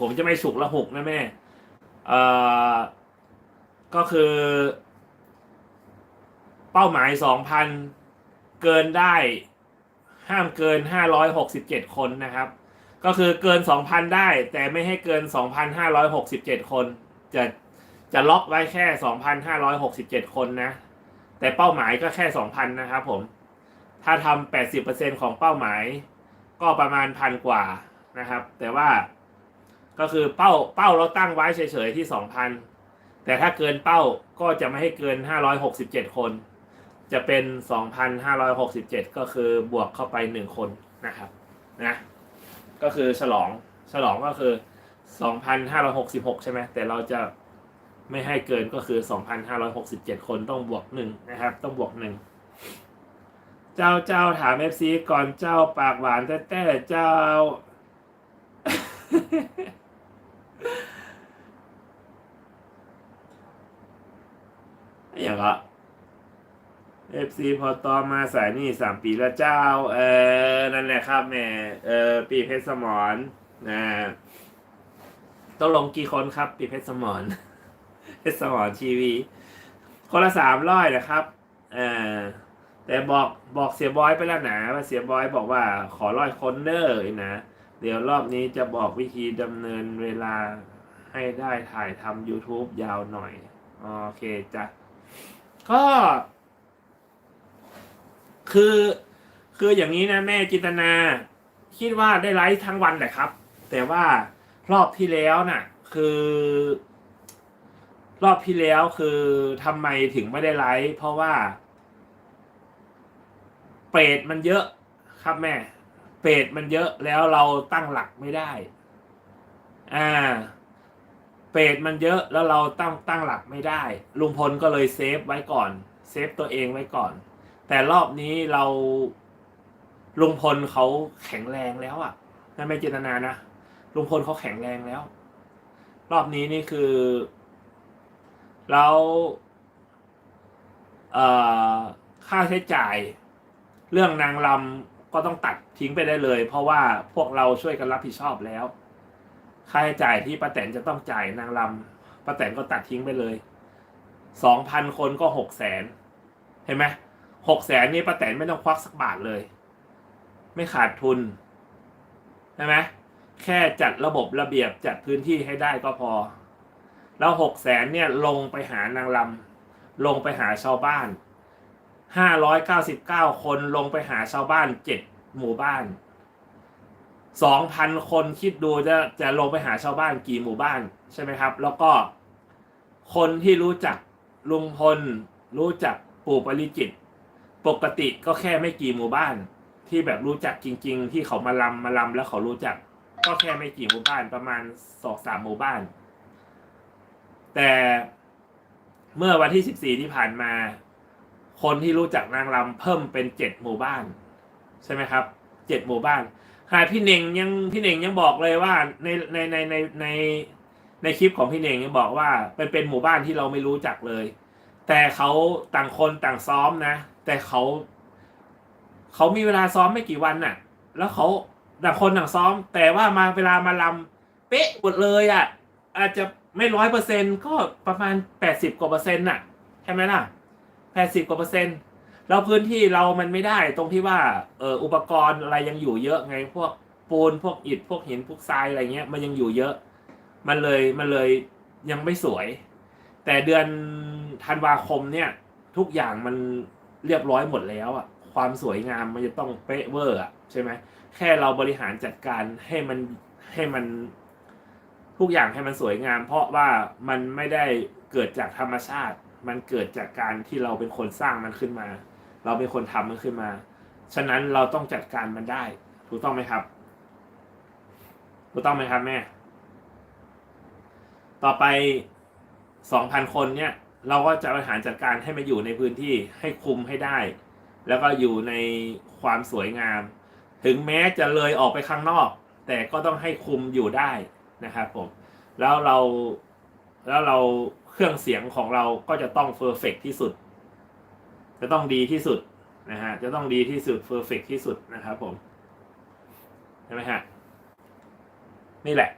ผมจะไม่ฉุกละหุกนะแม่เอ่อก็คือ เป้าหมายสองพันเกินได้ห้ามเกินห้าร้อยหกสิบเจ็ดคนนะครับ ก็คือเกินสองพันได้ แต่ไม่ให้เกินสองพันห้าร้อยหกสิบเจ็ดคน จะจะล็อกไว้แค่สองพันห้าร้อยหกสิบเจ็ดคนนะ แต่เป้าหมายก็แค่สองพันนะครับผม ถ้าทำแปดสิบเปอร์เซ็นของเป้าหมาย ก็ประมาณพันกว่านะครับ แต่ว่า ก็คือเป้าเป้าเราตั้งไว้เฉยๆที่สองพันแต่ถ้าเกินเป้าก็จะไม่ให้เกินห้าร้อยหกสิบเจ็ดคน จะเป็นสองพันห้าร้อยหกสิบเจ็ดก็คือบวกเข้าไปหนึ่งคนนะครับนะก็คือฉลองฉลองก็คือสองพันห้าร้อยหกสิบหกใช่ไหมแต่เราจะไม่ให้เกินก็คือสองพันห้าร้อยหกสิบเจ็ดคนต้องบวกหนึ่งนะครับ ต้องบวกหนึ่งเจ้าเจ้าถามเอฟซีก่อนเจ้าปากหวานแต่แต่เจ้า อย่างก็เอฟซีพอตอมาสายนี่สามปีแล้วเจ้า เออนั่นแหละครับแม่เออปีเพชรสมรนะต้องลงกี่คนครับ ปีเพชรสมรเพชรสมรทีวี คนละสามร้อยนะครับเออแต่บอกบอกเสียบอยไปแล้วนะว่าเสียบอยบอกว่าขอร้อยคนเด้อนะ เดี๋ยวรอบนี้จะบอกวิธีดำเนินเวลาให้ได้ถ่ายทำ YouTube ยาวหน่อย โอเคจ้ะ ก็ คือ คืออย่างนี้นะแม่จินตนา คิดว่าได้ไลฟ์ทั้งวันแหละครับ แต่ว่ารอบที่แล้วน่ะ คือ รอบที่แล้วคือทำไมถึงไม่ได้ไลฟ์เพราะว่า เปรตมันเยอะครับแม่ เปรตมันเยอะแล้วเราตั้งหลักไม่ได้ อ่า เปรตมันเยอะแล้วเราตั้งตั้งหลักไม่ได้ ลุงพลก็เลยเซฟไว้ก่อน เซฟตัวเองไว้ก่อน แต่รอบนี้เราลุงพลเขาแข็งแรงแล้วอะ่ะนั่นไม่เจตนานะลุงพลเขาแข็งแรงแล้ว รอบนี้นี่คือเราเอ่อค่าใช้จ่าย เรื่องนางลำ ก็ต้องตัดทิ้งไปได้เลย เพราะว่าพวกเราช่วยกันรับผิดชอบแล้ว ค่าใช้จ่ายที่ป้าแตนจะต้องจ่ายนางลำป้าแตนก็ตัดทิ้งไปเลยสองพันคนก็หกแสนเห็นไหมหกแสนนี่ป้าแตนไม่ต้องควักสักบาทเลย ไม่ขาดทุนใช่ไหมแค่จัดระบบระเบียบจัดพื้นที่ให้ได้ก็พอ แล้วหกแสนเนี่ยลงไปหานางลำลงไปหาชาวบ้าน ห้าร้อยเก้าสิบเก้าคนลงไปหาชาวบ้านเจ็ดหมู่บ้านสองพันคนคิดดูจะจะลงไปหาชาวบ้านกี่หมู่บ้านใช่ไหมครับ แล้วก็คนที่รู้จักลุงพล รู้จักปู่ปริจิต ปกติก็แค่ไม่กี่หมู่บ้าน ที่แบบรู้จักจริง ๆ ที่เขามาลำมาลำแล้วเขารู้จัก ก็แค่ไม่กี่หมู่บ้านประมาณสองสามหมู่บ้าน แต่เมื่อวันที่สิบสี่ที่ผ่านมา คนที่รู้จักนางรำเพิ่มเป็นเจ็ดหมู่บ้านใช่ไหมครับเจ็ดหมู่บ้านขนาดพี่เน่งยังพี่เน่งยังบอกเลยว่าในในในในในในคลิปของพี่เน่งยังบอกว่าเป็นเป็นหมู่บ้านที่เราไม่รู้จักเลย แต่เขาต่างคนต่างซ้อมนะ แต่เขาเขามีเวลาซ้อมไม่กี่วันน่ะ แล้วเขาต่างคนต่างซ้อม แต่ว่ามาเวลามาลำเป๊ะหมดเลยอะอาจจะไม่ร้อยเปอร์เซ็นก็ประมาณแปดสิบกว่าเปอร์เซ็นต์น่ะใช่ไหมล่ะ แปดสิบกว่าเปอร์เซ็นต์แล้วพื้นที่เรามันไม่ได้ตรงที่ว่าเอออุปกรณ์อะไรยังอยู่เยอะไงพวกปูนพวกอิฐพวกหินพวกทรายอะไรเงี้ยมันยังอยู่เยอะ มันเลยมันเลยยังไม่สวย แต่เดือนธันวาคมเนี่ย ทุกอย่างมันเรียบร้อยหมดแล้วอะความสวยงามมันจะต้องเป๊ะเวอร์อะใช่ไหมแค่เราบริหารจัดการให้มันให้มันทุกอย่างให้มันสวยงาม เพราะว่ามันไม่ได้เกิดจากธรรมชาติ มันเกิดจากการที่เราเป็นคนสร้างมันขึ้นมา เราเป็นคนทำมันขึ้นมา ฉะนั้นเราต้องจัดการมันได้ถูกต้องไหมครับถูกต้องไหมครับแม่ ต่อไปสองพันคนเนี่ย เราก็จะบริหารจัดการให้มันอยู่ในพื้นที่ให้คุมให้ได้ แล้วก็อยู่ในความสวยงาม ถึงแม้จะเลยออกไปข้างนอก แต่ก็ต้องให้คุมอยู่ได้นะครับผม แล้วเรา แล้วเราเครื่องเสียงของเราก็จะต้องเฟอร์เฟกที่สุด จะต้องดีที่สุดนะฮะจะต้องดีที่สุดเฟอร์เฟกที่สุดนะครับผมใช่ไหมฮะนี่แหละ